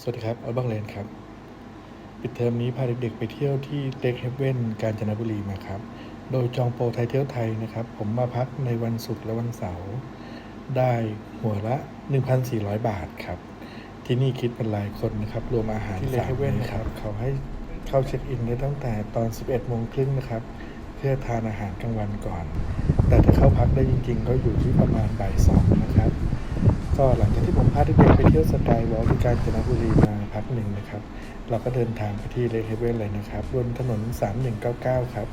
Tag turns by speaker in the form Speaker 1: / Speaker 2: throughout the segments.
Speaker 1: สวัสดีครับออลบังเลนครับ ปิดเทอมนี้พาเด็กๆไปเที่ยวที่เด็กเฮเว่นกาญจนบุรีมาครับ โดยจองโปรไทยเที่ยวไทยนะครับ ผมมาพักในวันศุกร์และวันเสาร์ได้หัวละ 1,400 บาทครับ ที่นี่คิดเป็นรายคนนะครับ รวมอาหารที่เลเฮเว่นนะครับ เขาให้เข้าเช็คอินได้ตั้งแต่ตอน 11โมงครึ่งนะครับ เพื่อทานอาหารกลางวันก่อน แต่ถ้าเข้าพักได้จริงๆ ก็อยู่ที่ประมาณบ่ายสองนะครับ ก็หลังจากที่ผมพาเด็กๆไปเที่ยวสกายวอล์กที่กาญจนบุรีมาพักหนึ่งนะครับ เราก็เดินทางไปที่เลเฮเวนเลยนะครับบนถนน 3199 ครับ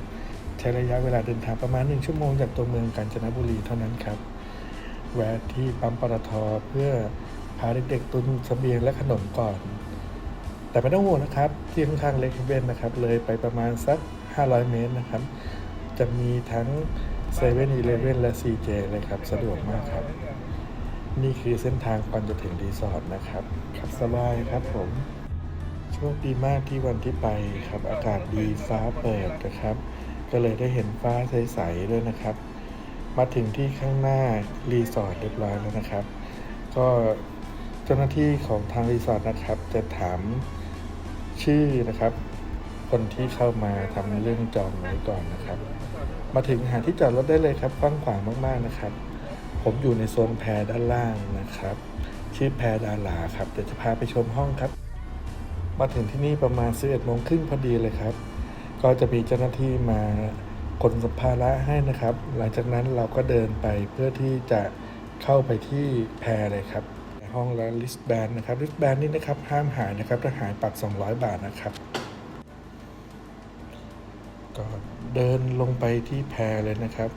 Speaker 1: ใช้ระยะเวลาเดินทางประมาณ 1 ชั่วโมงจากตัวเมืองกาญจนบุรีเท่านั้นครับ แวะที่ปั๊มปตทเพื่อพาเด็กๆตุนสเสบียงและขนมก่อน แต่ไม่ต้องห่วงนะครับ ที่ข้างๆเลเฮเวนนะครับ เลยไปประมาณสัก 500 เมตรนะครับ จะมีทั้งเซเว่นอีเลเว่นและ CJ เลยครับ สะดวกมากครับ นี่คือเส้นทางก่อนจะถึงรีสอร์ทนะครับขับสบายครับผม โชคดีมากที่วันที่ไปครับ อากาศดีฟ้าเปิดนะครับ ก็เลยได้เห็นฟ้าใสๆด้วยนะครับ มาถึงที่ข้างหน้ารีสอร์ทเรียบร้อยแล้วนะครับ ก็เจ้าหน้าที่ของทางรีสอร์ทนะครับ จะถามชื่อนะครับ คนที่เข้ามาทำเรื่องจองไว้ก่อนนะครับ มาถึงหาที่จอดรถได้เลยครับกว้างขวางมากๆนะครับ ผมอยู่ในโซนแพรด้านล่างนะครับ ชื่อแพรดาลาครับเดี๋ยวจะพาไปชมห้องครับ มาถึงที่นี่ประมาณ11โมงครึ่งพอดีเลยครับ ก็จะมีเจ้าหน้าที่มาขนสัมภาระให้นะครับ หลังจากนั้นเราก็เดินไปเพื่อที่จะเข้าไปที่แพรเลยครับห้องและลิสแบนนะครับลิสแบนนี่นะครับห้ามหายนะครับถ้าหายปรับ 200 บาทนะครับก็เดินลงไปที่แพรเลยนะครับ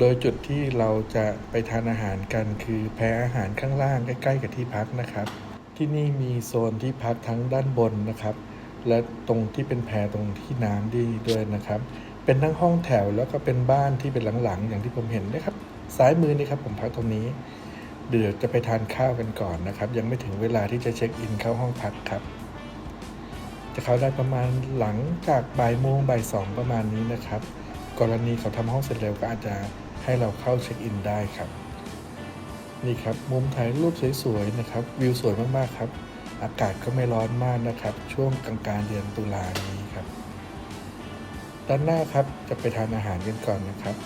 Speaker 1: โดยจุดที่เราจะไปทานอาหารกันคือแพรอาหารข้างล่างใกล้ๆกับที่พักนะครับ ที่นี่มีโซนที่พักทั้งด้านบนนะครับ และตรงที่เป็นแพรตรงที่น้ำดีด้วยนะครับ เป็นทั้งห้องแถวแล้วก็เป็นบ้านที่เป็นหลังๆ อย่างที่ผมเห็นนะครับซ้ายมือนี่ครับผมพักตรงนี้ เดี๋ยวจะไปทานข้าวกันก่อนนะครับ ยังไม่ถึงเวลาที่จะเช็คอินเข้าห้องพักครับ จะเข้าได้ประมาณหลังจากบ่ายโมงบ่ายสองประมาณนี้นะครับกรณีเขาทำห้องเสร็จเร็วก็อาจจะ ให้เราเข้าเช็คอินได้ครับ นี่ครับมุมถ่ายรูปสวยๆนะครับ วิวสวยมากๆครับ อากาศก็ไม่ร้อนมากนะครับ ช่วงกลางกลางๆเดือนตุลานี้ครับ ด้านหน้าครับจะไปทานอาหารกันก่อนนะครับ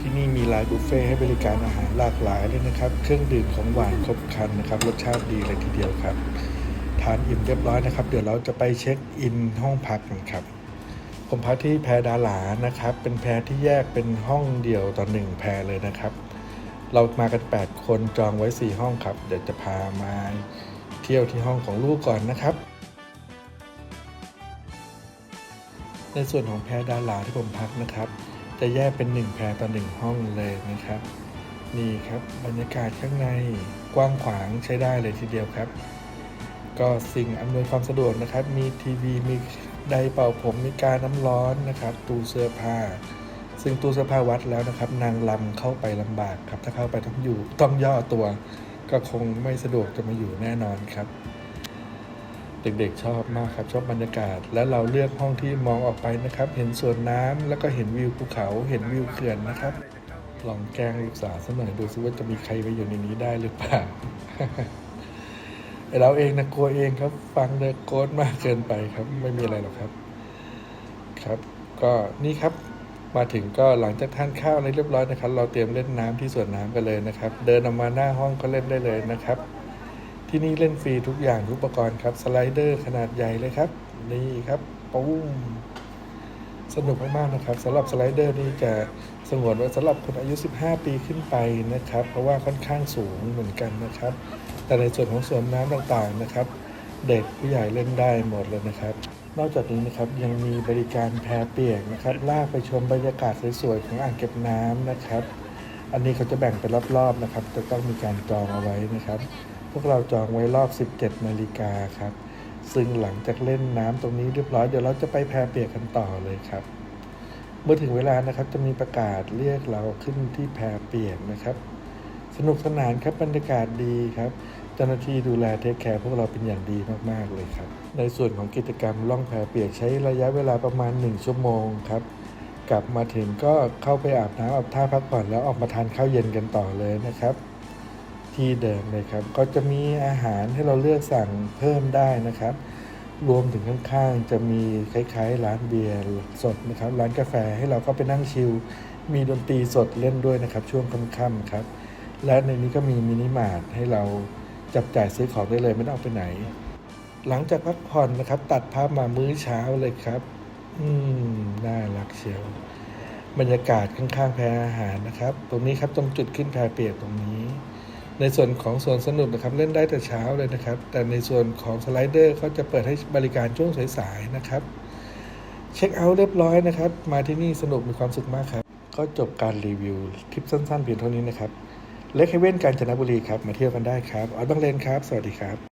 Speaker 1: ที่นี่มีร้านบุฟเฟ่ให้บริการอาหารหลากหลายเลยนะครับ เครื่องดื่มของหวานครบครันนะครับ รสชาติดีเลยทีเดียวครับ ทานอิ่มเรียบร้อยนะครับ เดี๋ยวเราจะไปเช็คอินห้องพักกันครับ ผมพักที่แพรดาหลานะครับ เป็นแพรที่แยกเป็นห้องเดียวต่อหนึ่งแพรเลยนะครับ เรามากัน 8 คนจองไว้ 4 ห้องครับ เดี๋ยวจะพามาเที่ยวที่ห้องของลูกก่อนนะครับ ในส่วนของแพรดาหลาที่ผมพักนะครับ จะแยกเป็น 1 แพรต่อ1ห้องเลยนะครับ นี่ครับบรรยากาศข้างในกว้างขวางใช้ได้เลยทีเดียวครับ ก็สิ่งอำนวยความสะดวกนะครับ มีทีวีมี ไดร์เป่าผมมีการน้ำร้อนนะครับตู้เสื้อผ้า ซึ่งตู้เสื้อผ้าวัดแล้วนะครับ นางลำเข้าไปลำบากครับ ถ้าเข้าไปต้องอยู่ต้องย่อตัว ก็คงไม่สะดวกจะมาอยู่แน่นอนครับ เด็กๆชอบมากครับชอบบรรยากาศ และเราเลือกห้องที่มองออกไปนะครับ เห็นสวนน้ำแล้วก็เห็นวิวภูเขาเห็นวิวเขื่อนนะครับลองแกล้งลูกสาวสักหน่อยดูซิว่าจะมีใครไปอยู่ในนี้ได้หรือเปล่า เราเองนะกลัวเองครับ ฟังเดอะโกดมากเกินไปครับ ไม่มีอะไรหรอกครับ ครับ ก็นี่ครับมาถึงก็หลังจากทานข้าวอะไรเรียบร้อยนะครับ เราเตรียมเล่นน้ำที่สวนน้ำกันเลยนะครับ เดินออกมาหน้าห้องก็เล่นได้เลยนะครับ ที่นี่เล่นฟรีทุกอย่างทุกอุปกรณ์ครับสไลเดอร์ขนาดใหญ่เลยครับ นี่ครับปุ้ม สนุกมากๆนะครับสำหรับสไลเดอร์นี่จะสงวนไว้สำหรับคนอายุ 15 ปีขึ้นไปนะครับ เพราะว่าค่อนข้างสูงเหมือนกันนะครับ แต่ในส่วนของสวนน้ำต่างๆนะครับ เด็กผู้ใหญ่เล่นได้หมดเลยนะครับ นอกจากนี้นะครับยังมีบริการแพเปียกนะครับ ลากไปชมบรรยากาศสวยๆของอ่างเก็บน้ำนะครับ อันนี้เขาจะแบ่งเป็นรอบๆนะครับ จะต้องมีการจองเอาไว้นะครับ พวกเราจองไว้รอบ 17นาฬิกาครับ ซึ่งหลังจากเล่นน้ำตรงนี้เรียบร้อยเดี๋ยวเราจะไปแพเปียกกันต่อเลยครับ เมื่อถึงเวลานะครับจะมีประกาศเรียกเราขึ้นที่แพเปียกนะครับ สนุกสนานครับบรรยากาศดีครับเจ้าหน้าที่ดูแลเทคแคร์พวกเราเป็นอย่างดีมากๆเลยครับ ในส่วนของกิจกรรมล่องแพเปียกใช้ระยะเวลาประมาณ 1 ชั่วโมงครับกลับมาถึงก็เข้าไปอาบน้ำอาบท่าพักผ่อนแล้วออกมาทานข้าวเย็นกันต่อเลยนะครับ ที่เดิมเลยครับ ก็จะมีอาหารให้เราเลือกสั่งเพิ่มได้นะครับ รวมถึงข้างๆ จะมีคล้ายๆ ร้านเบียร์สดนะครับ ร้านกาแฟให้เราก็ไปนั่งชิล มีดนตรีสดเล่นด้วยนะครับ ช่วงค่ำๆครับ และในนี้ก็มีมินิมาร์ทให้เราจับจ่ายซื้อของได้เลยไม่ต้องออกไปไหน หลังจากพักผ่อนนะครับ ตัดภาพมามื้อเช้าเลยครับ อืมน่ารักเชียวบรรยากาศข้างๆแพรอาหารนะครับ ตรงนี้ครับตรงจุดขึ้นแพรเปียกตรงนี้ ในส่วนของสวนสนุกนะครับเล่นได้แต่เช้าเลยนะครับ แต่ในส่วนของสไลเดอร์เขาจะเปิดให้บริการช่วงสายๆนะครับเช็คเอาท์เรียบร้อยนะครับ มาที่นี่สนุกมีความสุขมากครับ ก็จบการรีวิวคลิปสั้นๆเพียงเท่านี้นะครับเล็กเฮเว่นกาญจนบุรีครับ มาเที่ยวกันได้ครับออสบังเลนครับ สวัสดีครับ